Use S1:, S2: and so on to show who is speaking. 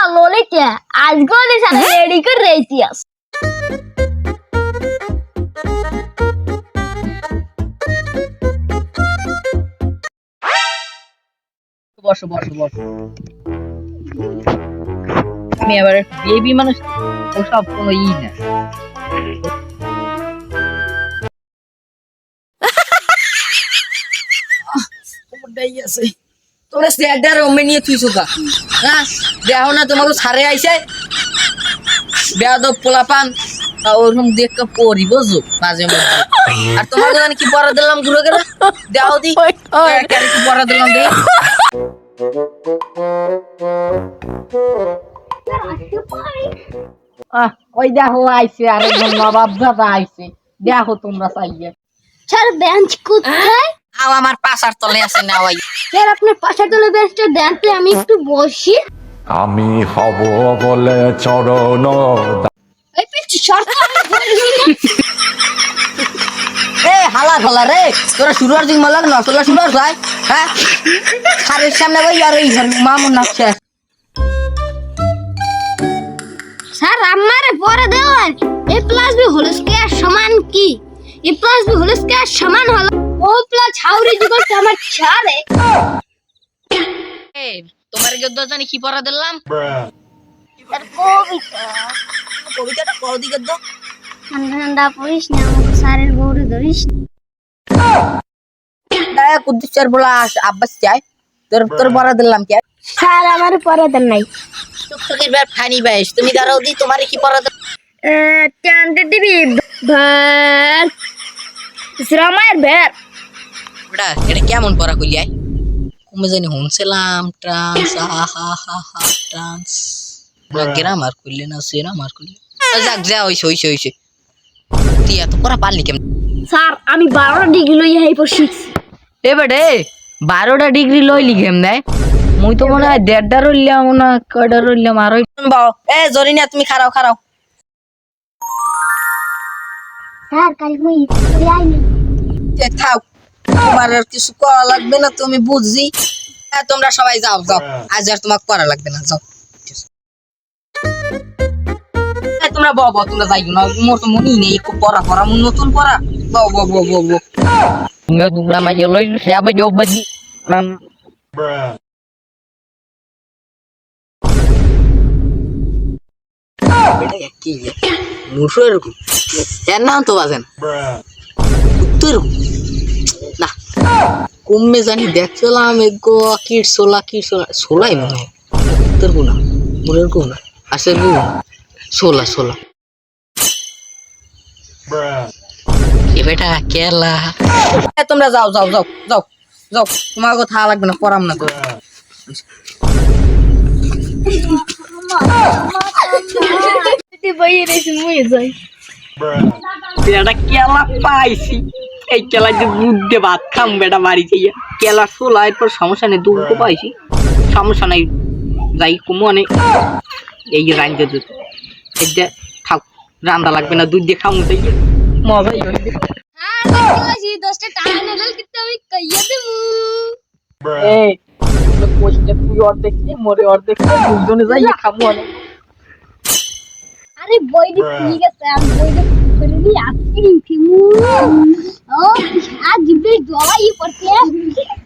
S1: না ললিতা আজকেও this ready করে রেখে আস।
S2: বসো বসো বসো। আমি এবার বেবি মানুষ ওসব কোনো ই না। ওটাই আছে। ওমে নিয়ে তুই হ্যাঁ দেখো না তোমাকে সারে আইছে। বেয়াদব পোলা পান তা ওরকম দেখে পড়ি বুঝো মাঝে মধ্যে। আর তোমাকে জানি কি পড়া দিলাম ঘুরে গেলে দেখো দি কি পড়া দিলাম দি ওই দেখো আইছে আরেকজন নবাব দাদা আইছে। দেখো তোমরা চাইয়ে
S1: স্যার বেঞ্চ কোথায়?
S2: আও আমার পাশার তলে আছে না ওই।
S1: স্যার আপনার পাশে তোলে বেঞ্চটা দেন তো আমি একটু বসি।
S3: আমি হব বলে চরণ।
S1: এই সরকার
S2: এ হালা হালা রে তোরা শুরু আর দিন না তোরা শুরু আর যায় হ্যাঁ? খারের সামনে ওই আর ওই মামুন নাচছে।
S1: স্যার আমারে পরে দেওয়ান A plus B whole square সমান কি? A plus B whole square সমান হলো ও প্লাস হাউরি যুগল আমার ছাড়ে।
S2: এ তোমার গদ্দ জানি কি পড়া দিলাম?
S1: স্যার কবিতা।
S2: কবিতাটা কও দি গদ্দ
S1: ঠান্ডা ঠান্ডা পড়িস না আমাকে স্যারের বউরে ধরিস না।
S2: না কুদ্দুচার বলা আব্বাস চাই। তোর তোর পড়া দিলাম কে
S1: স্যার আমার পরে দেন নাই।
S2: চুকচুকির বার ফানি বাইস তুমি দাঁড়াও দি তোমারে কি পড়া দিলাম?
S1: টেন্টে দিবি? ভার শ্রমায়ের ভের
S2: এটা কেমন পড়া কইলিয়াই কমে জানি শুনছিলাম ট্রান্স হা হা হা হা ট্রান্স গ্রামার করলে না সেরামার করলে যাক যা হইছে হইছে হইছে তুই এত পড়া পারলি কেমন
S1: স্যার আমি বারোটা ডিগ্রি লইয়া এই পড়ছি
S2: এবারে বারোটা ডিগ্রি লইলি কেম দেয় মুই তো মনে হয় দেড়টা রইলাম না কয়টা রইলাম আর এ জরিনা তুমি খারাও খারাও
S1: স্যার কাল মুই
S2: এ থাও তোমার আর কিছু করা লাগবে না তুমি বুঝছি হ্যাঁ তোমরা সবাই যাও যাও। আজ আর তোমাকে করা লাগবে না যাও। তোমরা বউ বউ তোমরা যাই না। মোর তো মনেই নেই একটু পড়া পড়া নতুন পড়া। বউ বউ বউ তোমরা তোমরা মাঝে লই সে আবার যোগ বাজি। কি মুসো এরকম। এর নাম তো বাজেন তো এরকম। না। কমে জানি দেখছিলাম এগো কিট সোলা কিট সোলা সোলাই মনে হয়। তোর গুণা মোরের গুণা আসে গুণা সোলা সোলা এ বেটা কেলা। তোমরা যাও যাও যাও যাও যাও। তোমার কথা লাগবে না পড়াম না তো।
S1: রেছি মুই যাই।
S2: বেটা কেলা পাইছি। এই কেলা যে বুদ্ধে ভাত খাম বেটা বাড়ি যাইয়া। কেলা সোলা এরপর সমস্যা নেই দুটো পাইছি। সমস্যা নাই যাই কুমু অনেক এই যে দিত এই যে থাক রান্দা লাগবে না দুধ দিয়ে খামু তাই মজাই
S1: হ্যাঁ
S2: পোস্টে তুই দিয়ে দিয়ে খামু অনেক
S1: আরে বইটি ঠিক আছে আমি দিই আজকে आज जिब्रिल दुआ ये पड़ती हैं